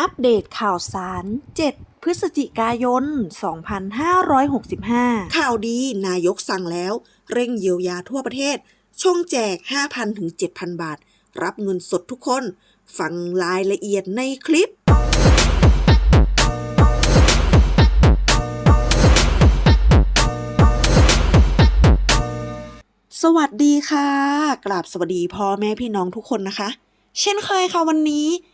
อัปเดตข่าวสาร 7 พฤศจิกายน 2565 ข่าวดีนายกสั่งแล้ว เร่งเยียวยาทั่วประเทศชงแจก 5,000 ถึง 7,000 บาท รับเงินสดทุกคน ฟังรายละเอียดในคลิปสวัสดีค่ะ กราบสวัสดีพ่อแม่พี่น้องทุกคนนะคะ เช่นเคยค่ะวันนี้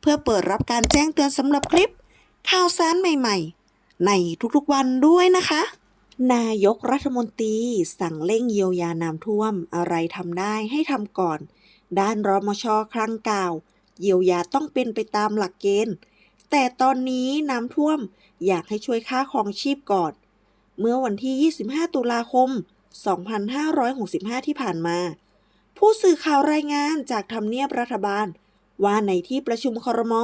เพื่อเปิดรับการแจ้งเตือนสำหรับคลิป ข่าวสารใหม่ๆ ในทุกๆวันด้วยนะคะ นายกรัฐมนตรีสั่งเร่งเยียวยาน้ำท่วมอะไรทำได้ให้ทำก่อน ด้านรมชครั้งกล่าว เยียวยาต้องเป็นไปตามหลักเกณฑ์ แต่ตอนนี้น้ำท่วมอยากให้ช่วยค่าครองชีพก่อน เมื่อวันที่ 25 ตุลาคม 2565 ที่ผ่านมา ผู้สื่อข่าวรายงานจากทำเนียบรัฐบาล ว่าในที่ประชุมครม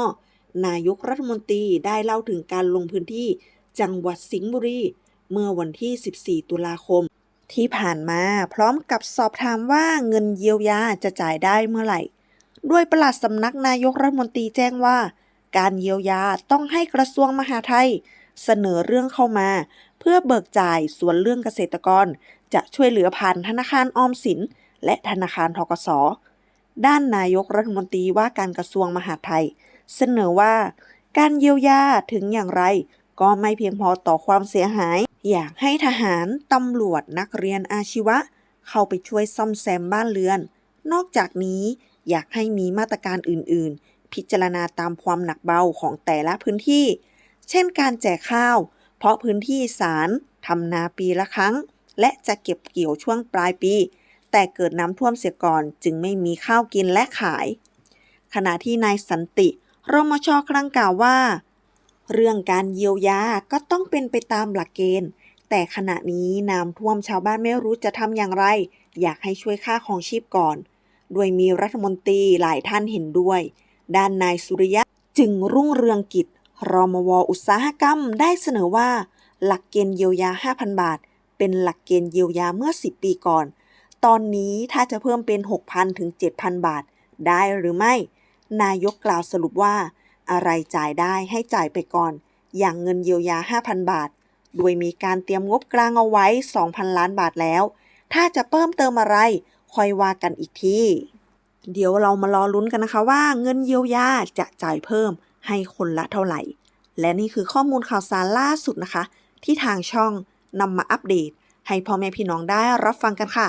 นายกรัฐมนตรีได้เล่าถึงการลงพื้นที่จังหวัดสิงห์บุรี เมื่อวันที่ 14 ตุลาคม ที่ผ่านมาพร้อมกับสอบถามว่าเงินเยียวยาจะจ่ายได้เมื่อไหร่ ด้วยประหลัดสำนักนายกรัฐมนตรีแจ้งว่า การเยียวยาต้องให้กระทรวงมหาดไทย เสนอเรื่องเข้ามา เพื่อเบิกจ่ายส่วนเรื่องเกษตรกร จะช่วยเหลือผ่านธนาคารออมสิน และธนาคารทกส ด้านนายกรัฐมนตรีว่าการกระทรวงมหาดไทย เสนอว่า การเยียวยาถึงอย่างไร ก็ไม่เพียงพอต่อความเสียหาย อยากให้ทหารตำรวจนักเรียนอาชีวะ เข้าไปช่วยซ่อมแซมบ้านเรือน นอกจากนี้อยากให้มีมาตรการอื่น ๆ พิจารณาตามความหนักเบาของแต่ละพื้นที่ เช่นการแจกข้าว เพราะพื้นที่สารทำนาปีละครั้ง และจะเก็บเกี่ยวช่วงปลายปี แต่เกิดน้ำท่วมเสียก่อนจึงไม่มีข้าวกินและขาย ขณะที่นายสันติรมชครั้งกล่าวว่า เรื่องการเยียวยาก็ต้องเป็นไปตามหลักเกณฑ์ แต่ขณะนี้น้ำท่วมชาวบ้านไม่รู้จะทำอย่างไร อยากให้ช่วยค่าของชีพก่อน โดยมีรัฐมนตรีหลายท่านเห็นด้วย ด้านนายสุริยะจึงรุ่งเรืองกิจรมวอุตสาหกรรมได้เสนอว่า หลักเกณฑ์เยียวยา 5,000 บาท เป็นหลักเกณฑ์เยียวยาเมื่อ 10 ปีก่อน ตอนนี้ถ้าจะเพิ่มเป็น 6,000 ถึง 7,000 บาท ได้หรือไม่ นายกกล่าวสรุปว่า อะไรจ่ายได้ให้จ่ายไปก่อน อย่างเงินเยียวยา 5,000 บาท โดยมีการเตรียมงบกลางเอาไว้ 2,000 ล้านบาทแล้ว ถ้าจะเพิ่มเติมอะไรค่อยว่ากันอีกทีเดี๋ยวเรามารอลุ้นกันนะคะว่าเงินเยียวยาจะจ่ายเพิ่มให้คนละเท่าไหร่ และนี่คือข้อมูลข่าวสารล่าสุดนะคะ ที่ทางช่องนำมาอัปเดต ให้พ่อแม่พี่น้องได้รับฟังกันค่ะ